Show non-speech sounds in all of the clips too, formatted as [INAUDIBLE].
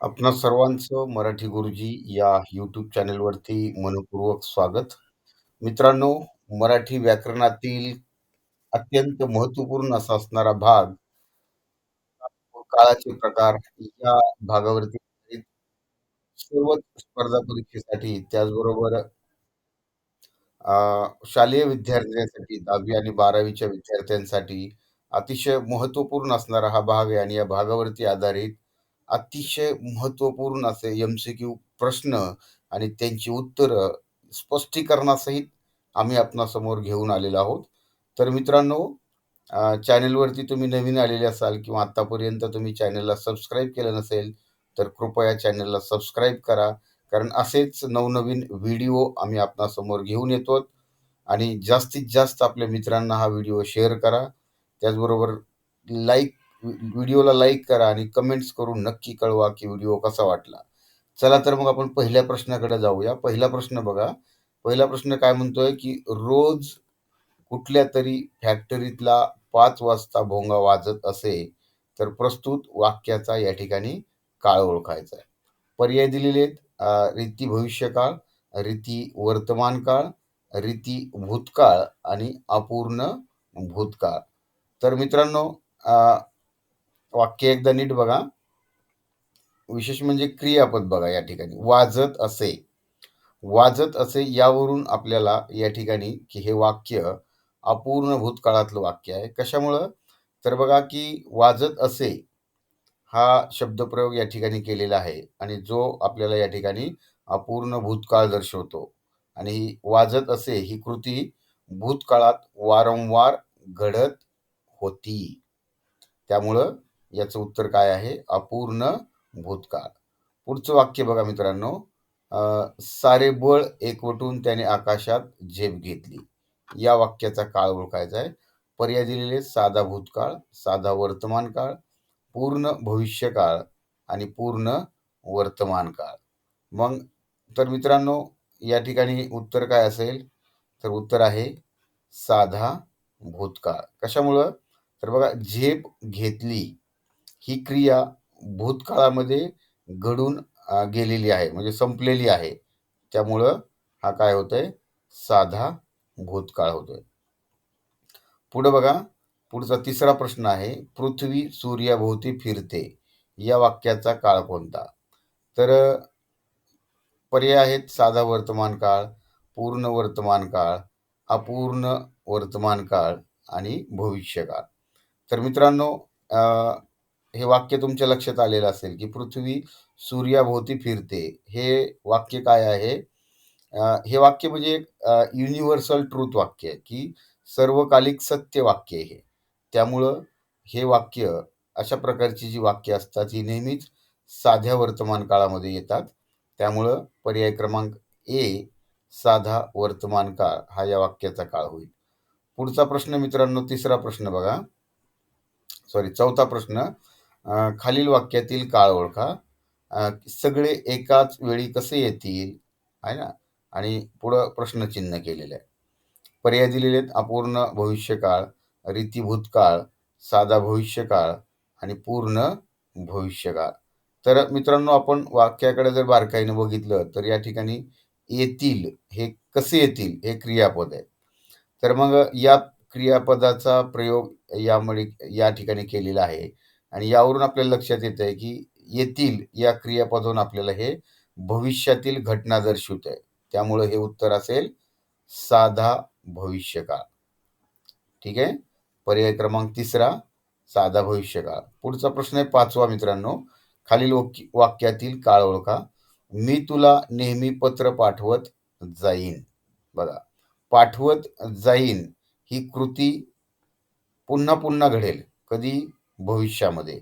आपणा सर्वांचं मराठी गुरुजी या यूट्यूब चॅनेलवरती मनःपूर्वक स्वागत. मित्रांनो, मराठी व्याकरणातील अत्यंत महत्त्वपूर्ण असा असणारा भाग काळाचे प्रकार या भागावरती सर्वच स्पर्धा परीक्षेसाठी त्याचबरोबर अ, शालेय विद्यार्थ्यांसाठी 10वी आणि 12वीच्या विद्यार्थ्यांसाठी अतिशय महत्त्वपूर्ण असणारा हा भाग आहे आणि या भागावरती आधारित अतिशय महत्त्वपूर्ण असे एम-सी-क्यू प्रश्न आणि त्यांची उत्तरं स्पष्टीकरणासहित आम्ही आपणासमोर घेऊन आलेलो आहोत. तर मित्रांनो, चॅनेलवरती चॅनलवरती तुम्ही नवीन आलेले असाल किंवा आत्तापर्यंत तुम्ही चॅनलला सबस्क्राईब केलं नसेल, तर कृपया चॅनलला सबस्क्राईब करा. कारण असेच नवनवीन व्हिडिओ आम्ही आपणासमोर घेऊन येतो आणि जास्तीत जास्त आपल्या मित्रांना हा व्हिडिओ शेअर करा. त्याचबरोबर लाईक व्हिडिओला लाईक करा आणि कमेंट्स करून नक्की कळवा, की व्हिडिओ कसा वाटला. चला तर मग आपण पहिल्या प्रश्नाकडे जाऊया. पहिला प्रश्न बघा. पहिला प्रश्न काय म्हणतोय, की रोज कुठल्या तरी फॅक्टरीतला पाच वाजता भोंगा वाजत असे, तर प्रस्तुत वाक्याचा या ठिकाणी काळ ओळखायचा आहे. पर्याय दिलेले आहेत. रीती भविष्यकाळ, रीती वर्तमान काळ रीती भूतकाळ आणि अपूर्ण भूतकाळ. तर मित्रांनो, वाक्य एकदा नीट बघा. विशेष म्हणजे क्रियापद बघा या ठिकाणी. वाजत असे. वाजत असे यावरून आपल्याला या ठिकाणी, की हे वाक्य अपूर्ण भूतकाळातलं वाक्य आहे. कशामुळं? तर बघा, की वाजत असे हा शब्दप्रयोग या ठिकाणी केलेला आहे आणि जो आपल्याला या ठिकाणी अपूर्ण भूतकाळ दर्शवतो आणि ही वाजत असे ही कृती भूतकाळात वारंवार घडत होती. त्यामुळं याचं उत्तर काय आहे? अपूर्ण भूतकाळ. पुढचं वाक्य बघा मित्रांनो. सारे बळ एकवटून त्याने आकाशात झेप घेतली. या वाक्याचा काळ ओळखायचा आहे. पर्याय दिलेले साधा भूतकाळ, साधा वर्तमान काळ पूर्ण भविष्यकाळ आणि पूर्ण वर्तमान काळ मग तर मित्रांनो, या ठिकाणी उत्तर काय असेल? तर उत्तर आहे साधा भूतकाळ. कशामुळं? तर बघा, झेप घेतली ही क्रिया भूतकाळामध्ये घडून गेलेली आहे, म्हणजे संपलेली आहे. त्यामुळं हा काय होतोय? साधा भूतकाळ होतोय. पुढं बघा. पुढचा तिसरा प्रश्न आहे. पृथ्वी सूर्याभोवती फिरते. या वाक्याचा काळ कोणता? तर पर्याय आहेत. साधा वर्तमान काळ पूर्ण वर्तमान काळ अपूर्ण वर्तमान काळ आणि भविष्यकाळ. तर मित्रांनो, हे वाक्य तुमच्या लक्षात आलेलं असेल, की पृथ्वी सूर्याभोवती फिरते. हे वाक्य काय आहे? हे वाक्य म्हणजे एक युनिव्हर्सल ट्रूथ वाक्य आहे, की सर्वकालिक सत्य वाक्य हे. त्यामुळं हे वाक्य अशा प्रकारची जी वाक्य असतात, ही नेहमीच साध्या वर्तमान काळामध्ये येतात. त्यामुळं पर्याय क्रमांक ए, साधा वर्तमान काळ हा या वाक्याचा काळ होईल. पुढचा प्रश्न मित्रांनो, तिसरा प्रश्न बघा. सॉरी, चौथा प्रश्न. खालील वाक्यातील काळ ओळखा. सगळे एकाच वेळी कसे येतील? आहे ना? आणि पुढं प्रश्नचिन्ह केलेलं आहे. पर्याय दिलेले आहेत. अपूर्ण भविष्यकाळ, रीती भूतकाळ, साधा भविष्यकाळ आणि पूर्ण भविष्यकाळ. तर मित्रांनो, आपण वाक्याकडे जर बारकाईने बघितलं, तर या ठिकाणी येतील हे कसे येतील हे क्रियापद आहे. तर मग या क्रियापदाचा प्रयोग यामुळे या ठिकाणी केलेला आहे आणि यावरून आपल्याला लक्षात येतंय, की येतील या क्रियापदावरून आपल्याला हे भविष्यातील घटना दर्शवतंय. त्यामुळं हे उत्तर असेल साधा भविष्यकाळ. ठीक आहे? पर्याय क्रमांक तिसरा, साधा भविष्यकाळ. पुढचा प्रश्न आहे पाचवा मित्रांनो. खालील वाक्यातील काळ ओळखा. मी तुला नेहमी पत्र पाठवत जाईन. बघा, पाठवत जाईन ही कृती पुन्हा पुन्हा घडेल. कधी? भविष्यामध्ये,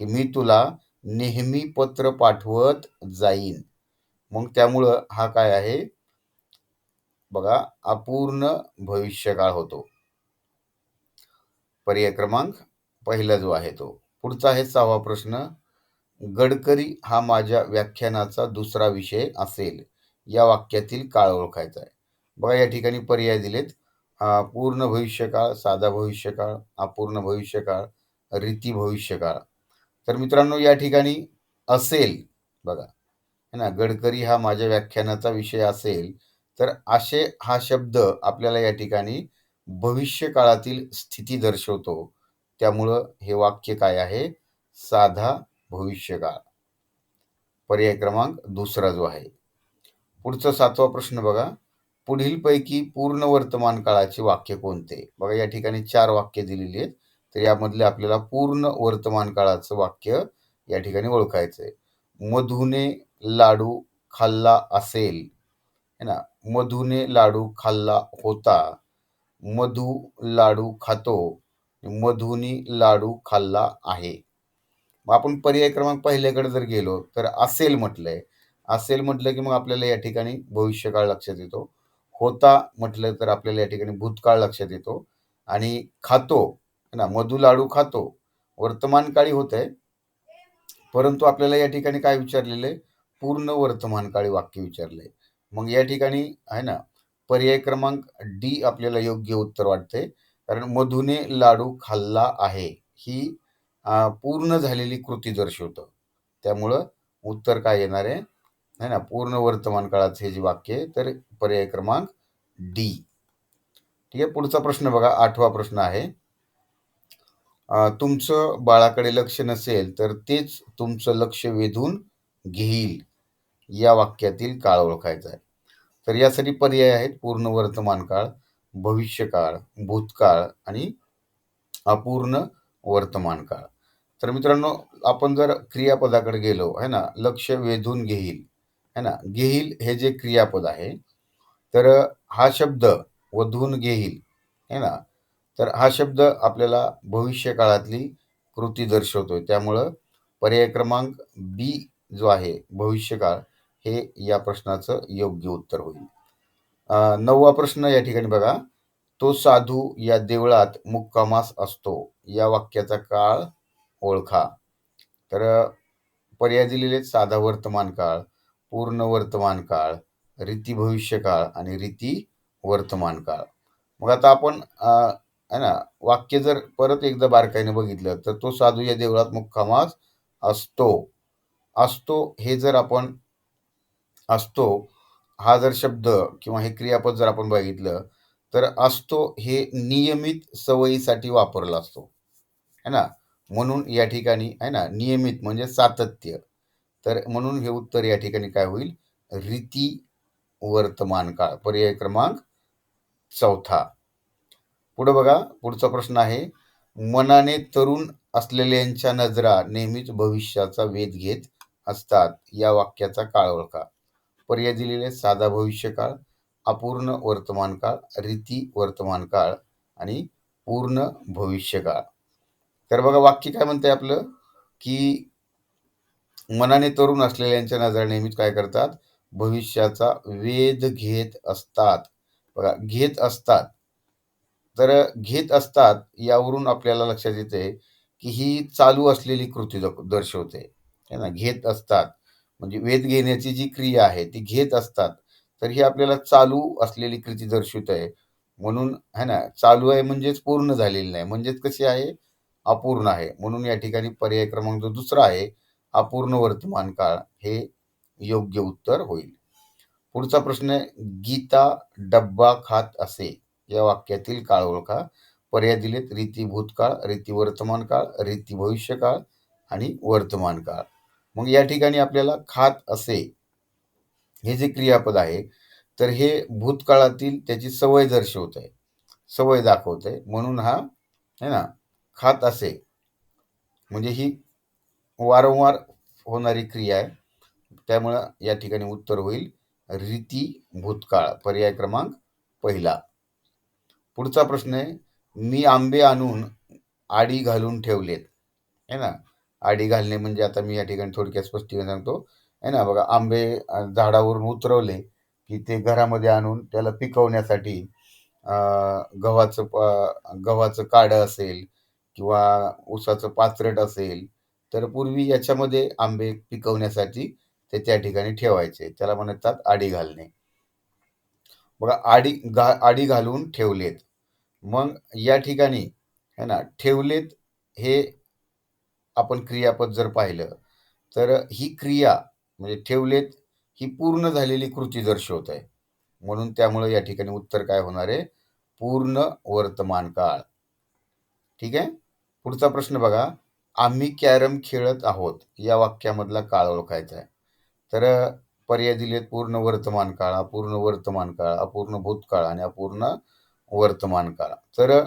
की मी तुला नेहमी पत्र पाठवत जाईन. मग त्यामुळं हा काय आहे? बघा, अपूर्ण भविष्यकाळ होतो. पर्याय क्रमांक पहिला जो आहे तो. पुढचा आहे सहावा प्रश्न. गडकरी हा माझ्या व्याख्यानाचा दुसरा विषय असेल. या वाक्यातील काळ ओळखायचा आहे. बघा, या ठिकाणी पर्याय दिलेत. पूर्ण भविष्यकाळ, साधा भविष्यकाळ, अपूर्ण भविष्यकाळ, रीती भविष्यकाळ. तर मित्रांनो, या ठिकाणी असेल बघा, है ना, गडकरी हा माझ्या व्याख्यानाचा विषय असेल, तर असे हा शब्द आपल्याला या ठिकाणी भविष्यकाळातील स्थिती दर्शवतो. त्यामुळं हे वाक्य काय आहे? साधा भविष्यकाळ. पर्याय क्रमांक दुसरा जो आहे. पुढचा सातवा प्रश्न बघा. पुढीलपैकी पूर्ण वर्तमान काळाचे वाक्य कोणते? बघा या ठिकाणी चार वाक्य दिलेली आहेत. तर यामधले आपल्याला पूर्ण वर्तमान काळाचं वाक्य या ठिकाणी ओळखायचं आहे. मधुने लाडू खाल्ला असेल, है ना. मधुने लाडू खाल्ला होता. मधू लाडू खातो. मधुनी लाडू खाल्ला आहे. मग आपण पर्याय क्रमांक पहिल्याकडे जर गेलो, तर असेल म्हटलंय. असेल म्हटलं, की मग आपल्याला या ठिकाणी भविष्यकाळ लक्षात येतो. होता म्हटलं, तर आपल्याला या ठिकाणी भूतकाळ लक्षात येतो आणि खातो, ना, मधू लाडू खातो. वर्तमान काळी आहे परंतु आपल्याला या ठिकाणी काय विचारलेलं आहे? पूर्ण वर्तमान काळी वाक्य विचारलंय. मग या ठिकाणी आहे ना, पर्याय क्रमांक डी आपल्याला योग्य उत्तर वाटते कारण मधूने लाडू खाल्ला आहे. ही पूर्ण झालेली कृती दर्शवतं. त्यामुळं उत्तर काय येणार आहे? है ना, पूर्ण वर्तमान काळात हे जे वाक्य आहे, तर पर्याय क्रमांक डी. ठीक आहे. पुढचा प्रश्न बघा आठवा प्रश्न आहे. अ, तुमचं बाळाकडे लक्ष नसेल, तर तेच तुमचं लक्ष वेधून घेईल. या वाक्यातील काळ ओळखायचा आहे. तर यासाठी पर्याय आहेत पूर्ण वर्तमान काळ, भविष्यकाळ, भूतकाळ आणि अपूर्ण वर्तमान काळ. तर मित्रांनो, आपण जर क्रियापदाकडे गेलो, है ना, लक्ष वेधून घेईल, है ना. घेईल हे जे क्रियापद आहे, तर हा शब्द वधून घेईल, है ना. तर हा शब्द आपल्याला भविष्यकाळातली कृती दर्शवतोय. त्यामुळं पर्याय क्रमांक बी जो आहे भविष्यकाळ, हे या प्रश्नाचं योग्य उत्तर होईल. नववा प्रश्न या ठिकाणी बघा. तो साधू या देवळात मुक्कामास असतो. या वाक्याचा काळ ओळखा. तर पर्याय दिलेले आहेत. साधा वर्तमान काळ, पूर्ण वर्तमान काळ, रीती भविष्यकाळ आणि रीती वर्तमान काळ. मग आता आपण आहे ना, वाक्य जर परत एकदा बारकाईने बघितलं, तर तो साधू या देवळात मुक्कामास असतो. असतो हे जर आपण असतो हा जर शब्द किंवा हे क्रियापद जर आपण बघितलं, तर असतो हे नियमित सवयीसाठी वापरला असतो. है ना. म्हणून या ठिकाणी आहे ना, नियमित म्हणजे सातत्य. तर म्हणून हे उत्तर या ठिकाणी काय होईल? रीती वर्तमान काळ. पर्याय क्रमांक चौथा पुढं बघा, पुढचा प्रश्न आहे. मनाने तरुण असलेल्यांच्या नजरा नेहमीच भविष्याचा वेध घेत असतात. या वाक्याचा काळ ओळखा. पर्याय दिलेले साधा भविष्यकाळ, अपूर्ण वर्तमान काळ, रीती वर्तमान काळ आणि पूर्ण भविष्यकाळ. तर बघा वाक्य काय म्हणतंय आपलं, की मनाने तरुण असलेल्यांच्या नजरा नेहमीच काय करतात? भविष्याचा वेध घेत असतात. बघा, घेत असतात. तर घेत असतात यावरून आपल्याला लक्षात येते की ही चालू असलेली कृती द दर्शवते. है ना. घेत असतात. म्हणजे वेध घेण्याची जी क्रिया आहे, ती घेत असतात. तर ही आपल्याला चालू असलेली कृती दर्शवित आहे. म्हणून है ना, चालू आहे म्हणजेच पूर्ण झालेली नाही. म्हणजेच कशी आहे? अपूर्ण आहे. म्हणून या ठिकाणी पर्याय क्रमांक जो दुसरा आहे, अपूर्ण वर्तमान काळ हे योग्य उत्तर होईल. पुढचा प्रश्न आहे. गीता डब्बा खात असे. या वाक्यातील काळ ओळखा. पर्याय दिलेत. रीती भूतकाळ, रीती वर्तमान काळ, रीती भविष्यकाळ आणि वर्तमान काळ. मग या ठिकाणी आपल्याला खात असे हे जे क्रियापद आहे, तर हे भूतकाळातील त्याची सवय दर्शवत आहे सवय दाखवत आहे म्हणून हा है ना, खात असे म्हणजे ही वारंवार होणारी क्रिया आहे. त्यामुळं या ठिकाणी उत्तर होईल रीती भूतकाळ. पर्याय क्रमांक पहिला. पुढचा प्रश्न आहे. मी आंबे आणून आडी घालून ठेवलेत. है ना. आडी घालणे म्हणजे आता मी या ठिकाणी थोडक्यात स्पष्टीकरण सांगतो. आहे ना, बघा आंबे झाडावरून उतरवले, की ते घरामध्ये आणून त्याला पिकवण्यासाठी गव्हाचं प गव्हाचं काडं असेल किंवा ऊसाचं पाचरट असेल, तर पूर्वी याच्यामध्ये आंबे पिकवण्यासाठी ते त्या ठिकाणी ठेवायचे. त्याला म्हणतात आडी घालणे. बघा आडी घा आडी घालून ठेवलेत. मग या ठिकाणी है ना, ठेवलेत हे आपण क्रियापद जर पाहिलं, तर ही क्रिया म्हणजे ठेवलेत ही पूर्ण झालेली कृती दर्शवत आहे. म्हणून त्यामुळं या ठिकाणी उत्तर काय होणार आहे? पूर्ण वर्तमान काळ. ठीक आहे? पुढचा प्रश्न बघा. आम्ही कॅरम खेळत आहोत या वाक्यामधला काळ ओळखायचा आहे. तर पर्याय दिलेत पूर्ण वर्तमान काळ, अपूर्ण वर्तमान काळ, अपूर्ण भूतकाळ आणि अपूर्ण वर्तमान काळ. तर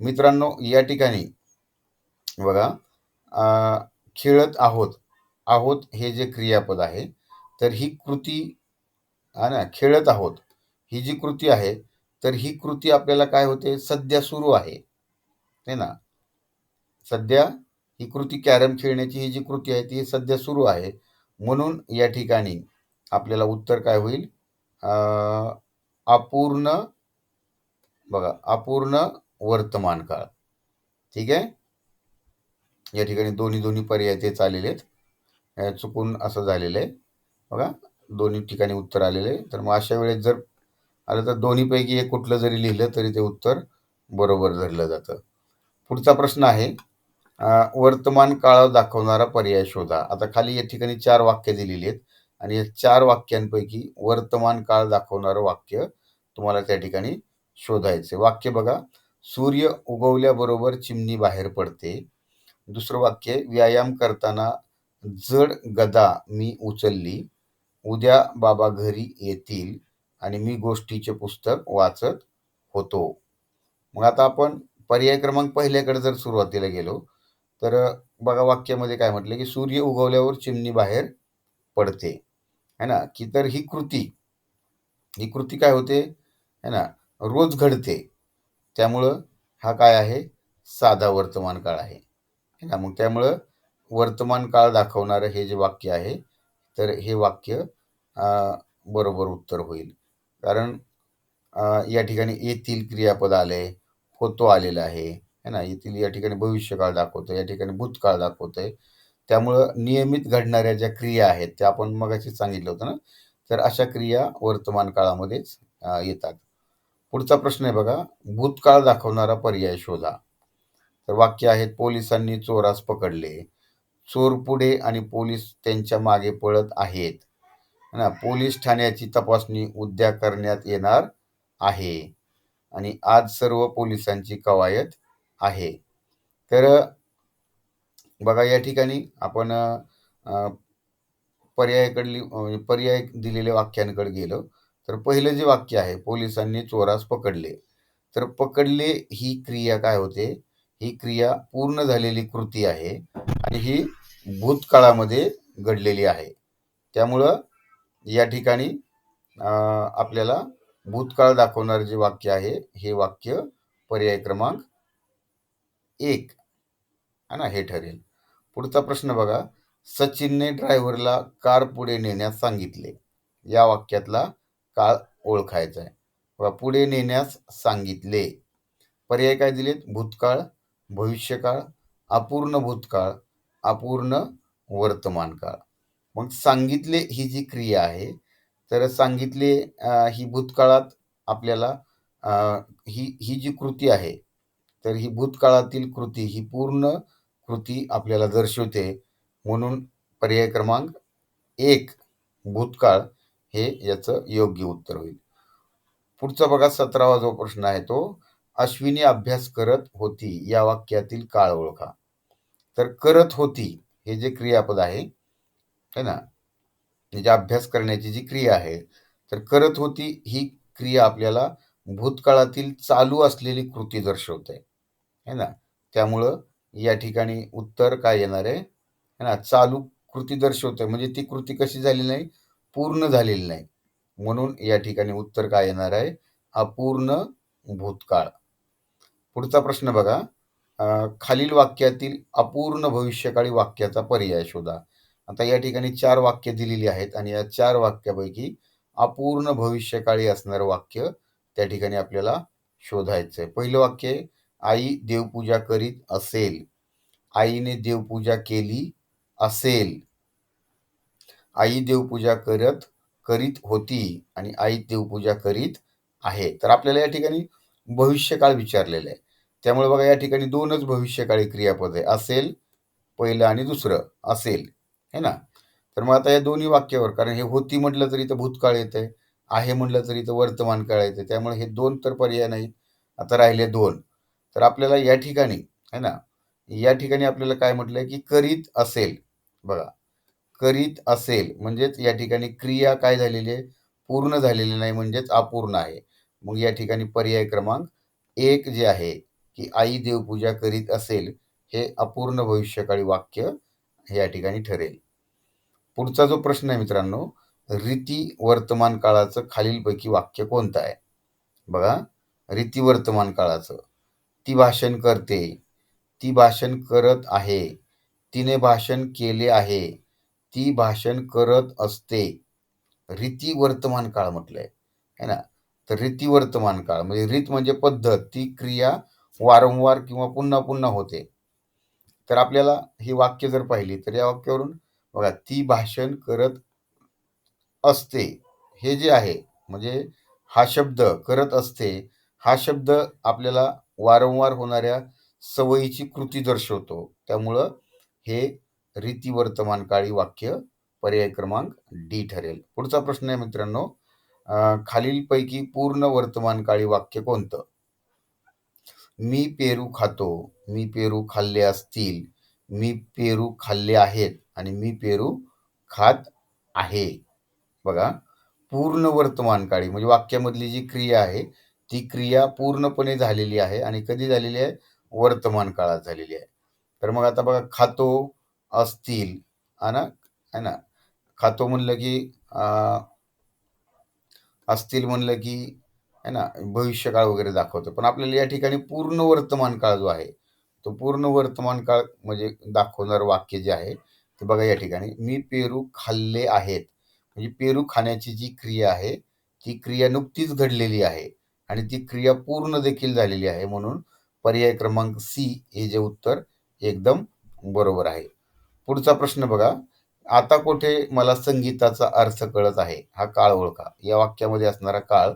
मित्रांनो या ठिकाणी बघा खेळत आहोत. आहोत हे जे क्रियापद आहे, तर ही कृती हा ना खेळत आहोत. ही जी कृती आहे, तर ही कृती आपल्याला काय होते? सध्या सुरू आहे. ना? सध्या ही कृती कॅरम खेळण्याची ही जी कृती आहे ती सध्या सुरू आहे. म्हणून या ठिकाणी आपल्याला उत्तर काय होईल? अपूर्ण बघा अपूर्ण वर्तमान काळ. ठीक आहे? या ठिकाणी दोन्ही दोन्ही पर्याय तेच आलेले आहेत. चुकून असं झालेलं आहे. बघा दोन्ही ठिकाणी उत्तर आलेलं आहे. तर मग अशा वेळेस जर आलं तर दोन्हीपैकी एक कुठलं जरी लिहिलं तरी ते उत्तर बरोबर धरलं जातं. पुढचा प्रश्न आहे वर्तमान काळ दाखवणारा पर्याय शोधा. आता खाली या ठिकाणी चार वाक्य दिलेली आहेत आणि या चार वाक्यांपैकी वर्तमान काळ दाखवणारं वाक्य तुम्हाला त्या ठिकाणी शोधायचे. वाक्य बघा, सूर्य उगवल्याबरोबर चिमणी बाहेर पडते. दुसरं वाक्य, व्यायाम करताना जड गदा मी उचलली. उद्या बाबा घरी येतील आणि मी गोष्टीचे पुस्तक वाचत होतो. मग आता आपण पर्याय क्रमांक पहिल्याकडे जर सुरुवातीला गेलो, तर बघा वाक्यामध्ये काय म्हटलं, की सूर्य उगवल्यावर चिमणी बाहेर पडते. है ना? की तर ही कृती, ही कृती काय होते? है ना? रोज घडते. त्यामुळं हा काय आहे? साधा वर्तमान काळ आहे. है ना? मग त्यामुळं वर्तमान काळ दाखवणारं हे जे वाक्य आहे, तर हे वाक्य बरोबर उत्तर होईल. कारण या ठिकाणी येथील क्रियापद आले, होतो आलेला आहे. है ना? येथील या ठिकाणी भविष्यकाळ दाखवतो या ठिकाणी भूतकाळ दाखवतो आहे त्यामुळं नियमित घडणाऱ्या ज्या क्रिया आहेत, त्या आपण मगाशी सांगितलं होतं ना, तर अशा क्रिया वर्तमान काळामध्येच येतात. पुढचा प्रश्न आहे बघा, भूतकाळ दाखवणारा पर्याय शोधा. तर वाक्य आहेत, पोलिसांनी चोरास पकडले. चोर पुढे आणि पोलीस त्यांच्या मागे पळत आहेत. ना पोलीस ठाण्याची तपासणी उद्या करण्यात येणार आहे आणि आज सर्व पोलिसांची कवायत आहे. तर बघा या ठिकाणी आपण पर्यायाकडली म्हणजे पर्याय दिलेल्या वाक्यांकडे गेलो तर पहिलं जे वाक्य आहे पोलिसांनी चोरास पकडले. तर पकडले ही क्रिया काय होते? ही क्रिया पूर्ण झालेली कृती आहे आणि ही भूतकाळामध्ये घडलेली आहे. त्यामुळं या ठिकाणी आपल्याला भूतकाळ दाखवणारे जे वाक्य आहे हे वाक्य पर्याय क्रमांक एक है ना? हे ठरेल. पुढचा प्रश्न बघा. सचिनने ड्रायव्हरला कार पुढे नेण्यास सांगितले. या वाक्यातला काळ ओळखायचा आहे. व पुढे नेण्यास सांगितले. पर्याय काय दिलेत? भूतकाळ भविष्यकाळ अपूर्ण भूतकाळ अपूर्ण वर्तमान काळ मग सांगितले ही जी क्रिया आहे तर सांगितले ही भूतकाळात आपल्याला ही ही जी कृती आहे तर ही भूतकाळातील कृती ही पूर्ण कृती आपल्याला दर्शवते. म्हणून पर्याय क्रमांक एक भूतकाळ. हे याचं योग्य उत्तर होईल. पुढचा बघा सतरावा जो प्रश्न आहे तो अश्विनी अभ्यास करत होती या वाक्यातील काळ ओळखा. तर करत होती हे जे क्रियापद आहे है ना? म्हणजे अभ्यास करण्याची जी क्रिया आहे तर करत होती ही क्रिया आपल्याला भूतकाळातील चालू असलेली कृती दर्शवते है ना? त्यामुळं या ठिकाणी उत्तर काय येणार आहे? है ना? चालू कृती दर्शवते. म्हणजे ती कृती कशी झाली नाही? पूर्ण झालेली नाही. म्हणून या ठिकाणी उत्तर काय येणार आहे? अपूर्ण भूतकाळ. पुढचा प्रश्न बघा. खालील वाक्यातील अपूर्ण भविष्यकाळी वाक्याचा पर्याय शोधा. आता या ठिकाणी चार वाक्य दिलेली आहेत आणि या चार वाक्यापैकी अपूर्ण भविष्यकाळी असणारं वाक्य त्या ठिकाणी आपल्याला शोधायचं आहे पहिलं वाक्य आई देवपूजा करीत असेल. आईने देवपूजा केली असेल. आई देवपूजा करत करीत होती आणि आई देवपूजा करीत आहे. तर आपल्याला या ठिकाणी भविष्यकाळ विचारलेला आहे. त्यामुळे बघा या ठिकाणी दोनच भविष्यकाळी क्रियापद आहे. असेल पहिलं आणि दुसरं. असेल है ना? तर मग आता या दोन्ही वाक्यावर कारण हे होती म्हटलं तरी इथं भूतकाळ येतं आहे म्हटलं तरी इथं वर्तमान काळ येते त्यामुळे हे दोन तर पर्याय नाहीत. आता राहिले दोन. तर आपल्याला या ठिकाणी है ना, या ठिकाणी आपल्याला काय म्हटलंय, की करीत असेल. बघा, करीत असेल म्हणजेच या ठिकाणी क्रिया काय झालेली आहे? पूर्ण झालेली नाही म्हणजेच अपूर्ण आहे. मग या ठिकाणी पर्याय क्रमांक एक जे आहे, की आई देवपूजा करीत असेल, हे अपूर्ण भविष्यकाळी वाक्य हे या ठिकाणी ठरेल. पुढचा जो प्रश्न आहे मित्रांनो, रीती वर्तमान काळाचं खालीलपैकी वाक्य कोणतं आहे? बघा, रीती वर्तमान काळाचं. ती भाषण करते, ती भाषण करत आहे, तिने भाषण केले आहे, ती भाषण करत असते. रीती वर्तमान काळ म्हटलंय, है ना? तर रीती वर्तमान काळ म्हणजे रीत म्हणजे पद्धत, ती क्रिया वारंवार किंवा पुन्हा पुन्हा होते. तर आपल्याला ही वाक्य जर पाहिली तर या वाक्यावरून बघा, ती भाषण करत असते. हे जे आहे म्हणजे हा शब्द करत असते, हा शब्द आपल्याला वारंवार होणाऱ्या सवयीची कृती दर्शवतो. त्यामुळं हे रीती वर्तमान काळी वाक्य पर्याय क्रमांक डी ठरेल. पुढचा प्रश्न आहे मित्रांनो, खालीलपैकी पूर्ण वर्तमान काळी वाक्य कोणतं? मी पेरू खातो, मी पेरू खाल्ले असतील, मी पेरू खाल्ले आहेत आणि मी पेरू खात आहे. बघा, पूर्ण वर्तमान काळी म्हणजे वाक्यामधली जी क्रिया आहे, ती क्रिया पूर्णपणे झालेली आहे आणि कधी झालेली आहे? वर्तमान काळात झालेली आहे. तर मग आता बघा, खातो असतील, आहे ना, है ना. खातो म्हणलं की असतील म्हणलं की आहे ना, भविष्यकाळ वगैरे दाखवतो. पण आपल्याला या ठिकाणी पूर्ण वर्तमान काळ जो आहे, तो पूर्ण वर्तमान काळ म्हणजे दाखवणारं वाक्य जे आहे, ते बघा या ठिकाणी, मी पेरू खाल्ले आहेत. म्हणजे पेरू खाण्याची जी क्रिया आहे, ती क्रिया नुकतीच घडलेली आहे आणि ती क्रिया पूर्ण देखील झालेली आहे. म्हणून पर्याय क्रमांक सी हे जे उत्तर एकदम बरोबर आहे. पुढचा प्रश्न बघा, आता कुठे मला संगीताचा अर्थ कळत आहे, हा काळ ओळखा. या वाक्यामध्ये असणारा काळ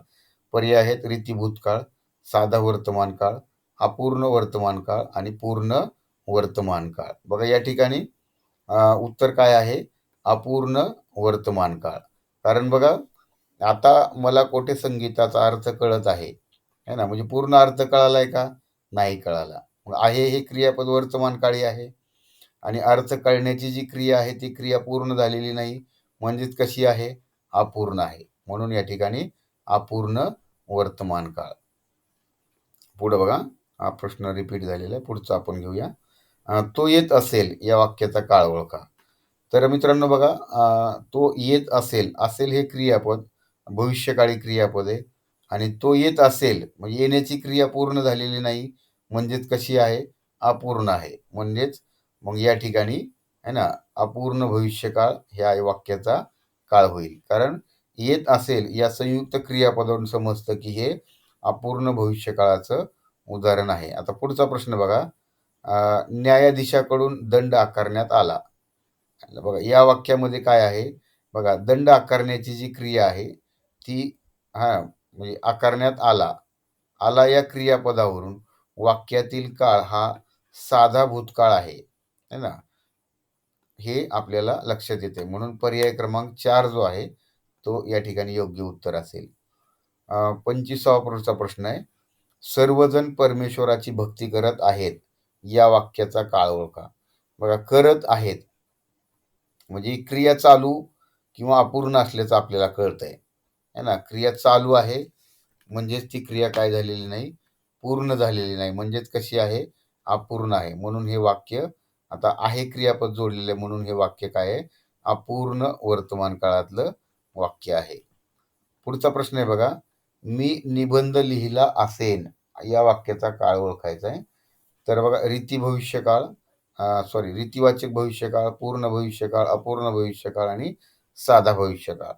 पर्याय आहेत रीती भूतकाळ, साधा वर्तमान काळ, अपूर्ण वर्तमान काळ आणि पूर्ण वर्तमान काळ. बघा या ठिकाणी उत्तर काय आहे? अपूर्ण वर्तमान काळ. कारण बघा, आता मला कोठे संगीताचा अर्थ कळत आहे, है ना. म्हणजे पूर्ण अर्थ कळाला आहे का? नाही कळाला. मग आहे हे क्रियापद वर्तमान काळी आहे आणि अर्थ कळण्याची जी क्रिया आहे, ती क्रिया पूर्ण झालेली नाही. म्हणजेच कशी आहे? अपूर्ण आहे. म्हणून या ठिकाणी अपूर्ण वर्तमान काळ. पुढं बघा, हा प्रश्न रिपीट झालेला आहे. पुढचा आपण घेऊया. तो येत असेल या वाक्याचा काळ ओळखा. तर मित्रांनो बघा, तो येत असेल, असेल हे क्रियापद, भविष्यकाळी क्रियापद आहे आणि तो येत असेल म्हणजे येण्याची क्रिया पूर्ण झालेली नाही. म्हणजेच कशी आहे? अपूर्ण आहे. म्हणजेच मग या ठिकाणी आहे ना, अपूर्ण भविष्यकाळ ह्या वाक्याचा काळ होईल. कारण येत असेल या संयुक्त क्रियापदावरून समजतं की हे अपूर्ण भविष्यकाळाचं उदाहरण आहे. आता पुढचा प्रश्न बघा, न्यायाधीशाकडून दंड आकारण्यात आला. बघा या वाक्यामध्ये काय आहे? बघा, दंड आकारण्याची जी क्रिया आहे, ती हां, म्हणजे आकारण्यात आला. आला या क्रियापदावरून वाक्यातील काळ हा साधा भूतकाळ आहे, है ना. हे आपल्याला लक्षात येते. म्हणून पर्याय क्रमांक चार जो आहे, तो या ठिकाणी योग्य उत्तर असेल. पंचवीसावा पुढचा प्रश्न आहे. सर्वजण परमेश्वराची भक्ती करत आहेत, या वाक्याचा काळ ओळखा. बघा, करत आहेत म्हणजे क्रिया चालू किंवा अपूर्ण असल्याचं आपल्याला कळतंय, है ना. क्रिया चालू आहे म्हणजेच ती क्रिया काय झालेली नाही? पूर्ण झालेली नाही. म्हणजेच कशी आहे? अपूर्ण आहे. म्हणून हे वाक्य आता आहे क्रियापद जोडलेले म्हणून हे वाक्य काय आहे? अपूर्ण वर्तमान काळातलं वाक्य आहे. पुढचा प्रश्न आहे बघा, मी निबंध लिहिला असेन या वाक्याचा काळ ओळखायचा आहे. तर बघा, रीती भविष्यकाळ सॉरी रीतिवाचक भविष्यकाळ, पूर्ण भविष्यकाळ, अपूर्ण भविष्यकाळ आणि साधा भविष्यकाळ.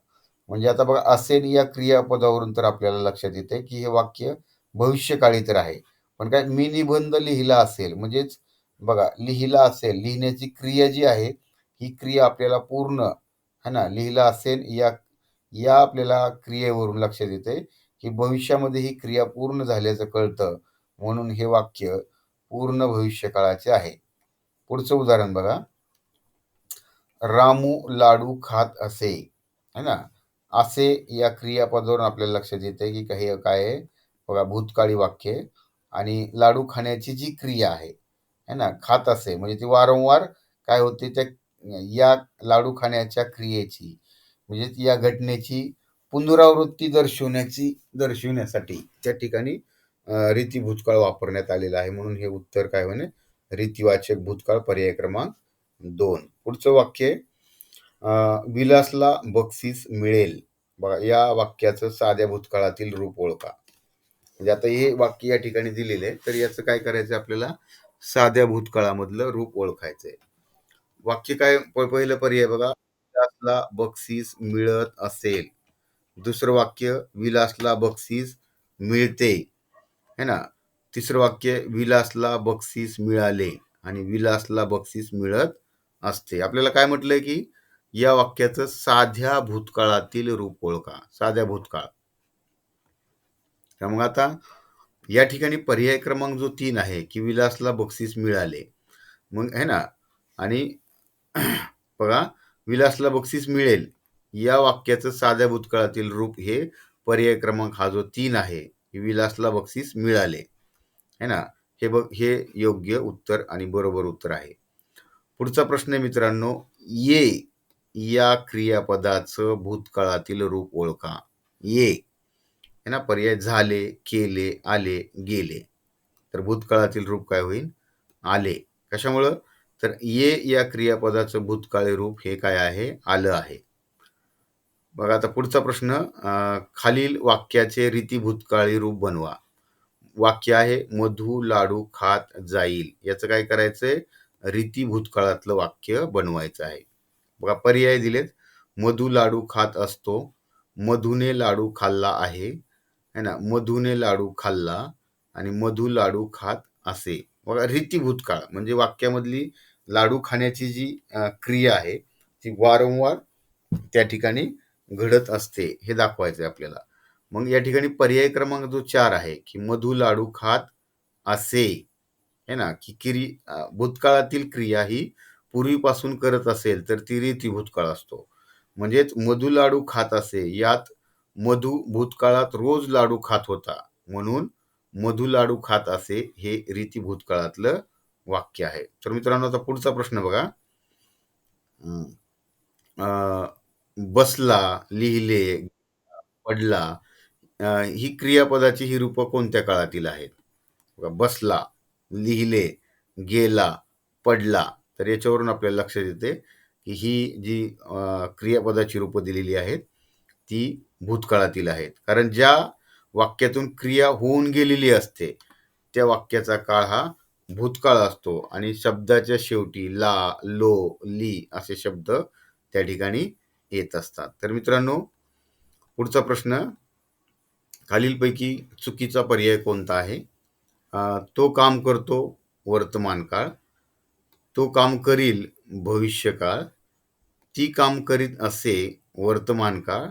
म्हणजे आता बघा, असेन या क्रियापदावरून तर आपल्याला लक्षात येते की हे वाक्य भविष्यकाळी तर आहे. पण काय मी निबंध लिहिला असेल म्हणजेच बघा, लिहिला असेल, लिहिण्याची क्रिया जी आहे, ही क्रिया आपल्याला पूर्ण है ना, लिहिला असेल या या आपल्याला क्रियेवरून लक्षात येतंय की भविष्यामध्ये ही क्रिया पूर्ण झाल्याचं कळतं. म्हणून हे वाक्य पूर्ण भविष्यकाळाचे आहे. पुढचं उदाहरण बघा, रामू लाडू खात असे है ना असे या क्रियापदावरून आपल्याला लक्षात येते की काही काय आहे बघा भूतकाळी वाक्य आणि लाडू खाण्याची जी क्रिया आहे है ना खात असे. म्हणजे ती वारंवार काय होते त्या या लाडू खाण्याच्या क्रियेची म्हणजे या घटनेची पुनरावृत्ती दर्शवण्याची दर्शवण्यासाठी त्या ठिकाणी रीती भूतकाळ वापरण्यात आलेला आहे. म्हणून हे उत्तर काय म्हणे? रीतीवाचक भूतकाळ पर्याय क्रमांक दोन. पुढचं वाक्य विलासला बक्षीस मिळेल. बघा या वाक्याचं साध्या भूतकाळातील रूप ओळखा. म्हणजे आता हे वाक्य या ठिकाणी दिलेलं आहे. तर याचं काय करायचं आपल्याला? साध्या भूतकाळामधलं रूप ओळखायचंय. वाक्य काय पहिलं पर्याय बघा. विलासला बक्षीस मिळत असेल. दुसरं वाक्य विलासला बक्षीस मिळते. है ना? तिसरं वाक्य विलासला बक्षीस मिळाले आणि विलासला बक्षीस मिळत असते. आपल्याला काय म्हटलंय की या वाक्याचं साध्या भूतकाळातील रूप ओळखा. साध्या भूतकाळ. मग आता या ठिकाणी पर्याय क्रमांक जो तीन आहे की विलासला बक्षीस मिळाले. मग है ना? आणि [CLEARS THROAT] बघा विलासला बक्षीस मिळेल. या वाक्याचं साध्या भूतकाळातील रूप हे पर्याय क्रमांक हा जो तीन आहे विलासला बक्षीस मिळाले. है ना? हे बघ हे योग्य उत्तर आणि बरोबर उत्तर आहे. पुढचा प्रश्न मित्रांनो ये या क्रियापदाचं भूतकाळातील रूप ओळखा. ये. यांना ना पर्याय झाले केले आले गेले. तर भूतकाळातील रूप काय होईल? आले. कशामुळं? तर ये या क्रियापदाचं भूतकाळी रूप हे काय आहे? आलं आहे. बघा आता पुढचा प्रश्न खालील वाक्याचे रीती भूतकाळी रूप बनवा. वाक्य आहे मधू लाडू खात जाईल. याचं काय करायचंय? रीती भूतकाळातलं वाक्य बनवायचं आहे. बघा पर्याय दिलेत. मधु लाडू खात असतो. मधूने लाडू खाल्ला आहे. है ना मधुने लाडू खाल्ला आणि मधू लाडू खात असे. बघा रीती भूतकाळ म्हणजे वाक्यामधली लाडू खाण्याची जी क्रिया आहे ती वारंवार त्या ठिकाणी घडत असते हे दाखवायचं आपल्याला. मग या ठिकाणी पर्याय क्रमांक जो चार आहे की मधू लाडू खात असे है ना की क्रि भूतकाळातील क्रिया ही पूर्वीपासून करत असेल तर ती रीती भूतकाळ असतो. म्हणजेच मधु लाडू खात असे यात मधू भूतकाळात रोज लाडू खात होता म्हणून मधू लाडू खात असे हे रीती भूतकाळातलं वाक्य आहे. तर मित्रांनो आता पुढचा प्रश्न बघा. बसला लिहिले पडला ही क्रियापदाची ही रूपं कोणत्या काळातील आहेत? बसला लिहिले गेला पडला तर याच्यावरून आपल्याला लक्षात येते की ही जी क्रियापदाची रूपं दिलेली आहेत ती भूतकाळातील आहेत. कारण ज्या वाक्यातून क्रिया होऊन गेलेली असते त्या वाक्याचा काळ हा भूतकाळ असतो. आणि शब्दाच्या शेवटी ला लो ली असे शब्द त्या ठिकाणी येत असतात. तर मित्रांनो पुढचा प्रश्न खालीलपैकी चुकीचा पर्याय कोणता आहे? तो काम करतो वर्तमान काळ तो काम करील भविष्यकाळ ती काम करीत असे वर्तमान काळ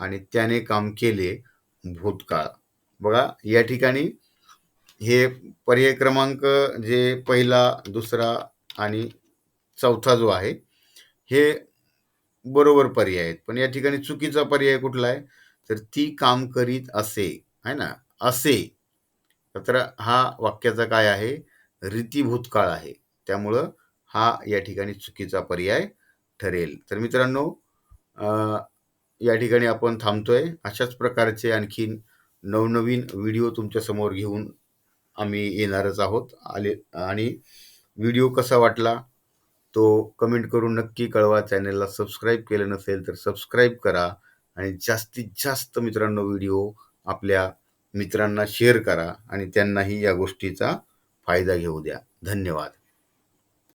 आणि त्याने काम केले भूतकाळ. बघा या ठिकाणी हे पर्याय क्रमांक जे पहिला दुसरा आणि चौथा जो आहे हे बरोबर पर्याय आहेत. पण या ठिकाणी चुकीचा पर्याय कुठला आहे? तर ती काम करीत असे आहे ना? असे. तर हा वाक्याचा काय आहे? रीती भूतकाळ आहे. त्यामुळं हा या ठिकाणी चुकीचा पर्याय ठरेल. तर मित्रांनो या ठिकाणी आपण थांबतोय. अशाच प्रकारचे आणखीन नवनवीन व्हिडिओ तुमच्यासमोर घेऊन आम्ही येणारच आहोत. आले आणि व्हिडिओ कसा वाटला तो कमेंट करून नक्की कळवा. चॅनलला सबस्क्राईब केलं नसेल तर सबस्क्राईब करा आणि जास्तीत जास्त मित्रांनो व्हिडिओ आपल्या मित्रांना शेअर करा आणि त्यांनाही या गोष्टीचा फायदा घेऊ द्या. धन्यवाद.